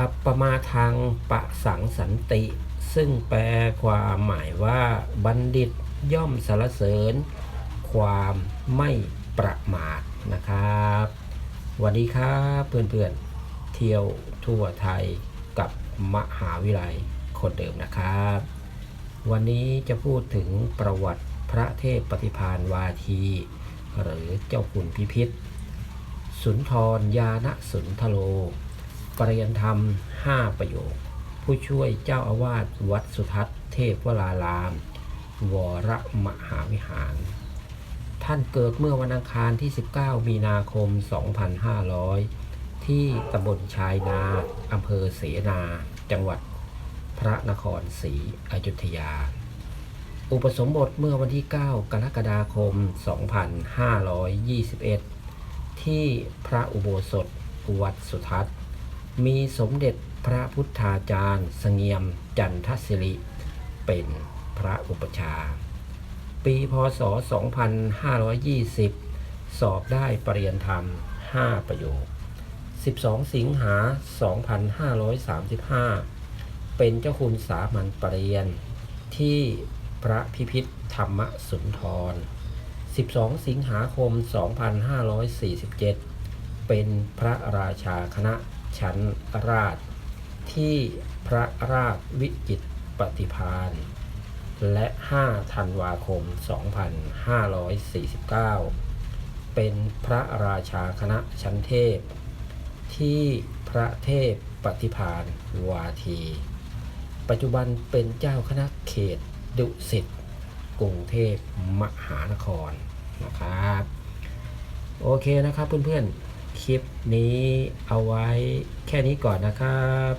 อัปปมาทางปะสังสันติ ซึ่งแปลความหมายว่าบัณฑิตย่อมสรรเสริญ ความไม่ประมาทนะครับวัสดีครับเพื่อนๆเที่ยวทั่วไทยกับมหาวิทยาลัยคนเดิมนะครับ วันนี้จะพูดถึงประวัติพระเทพปฏิพานวาที หรือเจ้าคุณพิพิธ สุนทรยานสุนทโล ปริยนธรรม 5 ประโยค ผู้ช่วยเจ้าอาวาสวัดสุทัศน์เทพวราราม วรมหาวิหาร ท่านเกิดเมื่อวันอังคารที่ 19 มีนาคม 2500 ที่ตำบลชายนาอำเภอเสนา จังหวัดพระนครศรีอยุธยา อุปสมบทเมื่อวันที่ 9 กรกฎาคม 2521 ที่พระอุโบสถวัดสุทัศน์ มีสมเด็จพระพุทธาจารย์เสงียมจันทศิริ เป็นพระอุปชา ปีพศ 2520 สอบได้ปรริญญาธรรม 5 ประโยค 12 สิงหา 2535 เป็นเจ้าคุณสามัญปรริญญาที่พระพิพิธธรรมสุนทร 12 สิงหาคม 2547 เป็นพระราชาคณะ ชั้นราชที่พระราชวิจิตปฏิพานและ 5 ธันวาคม 2549 เป็นพระราชาคณะชั้นเทพ ที่พระเทพปฏิพานวาที ปัจจุบันเป็นเจ้าคณะเขตดุสิตกรุงเทพมหานครนะครับ โอเคนะครับเพื่อนๆ คลิปนี้เอาไว้แค่นี้ก่อนนะครับ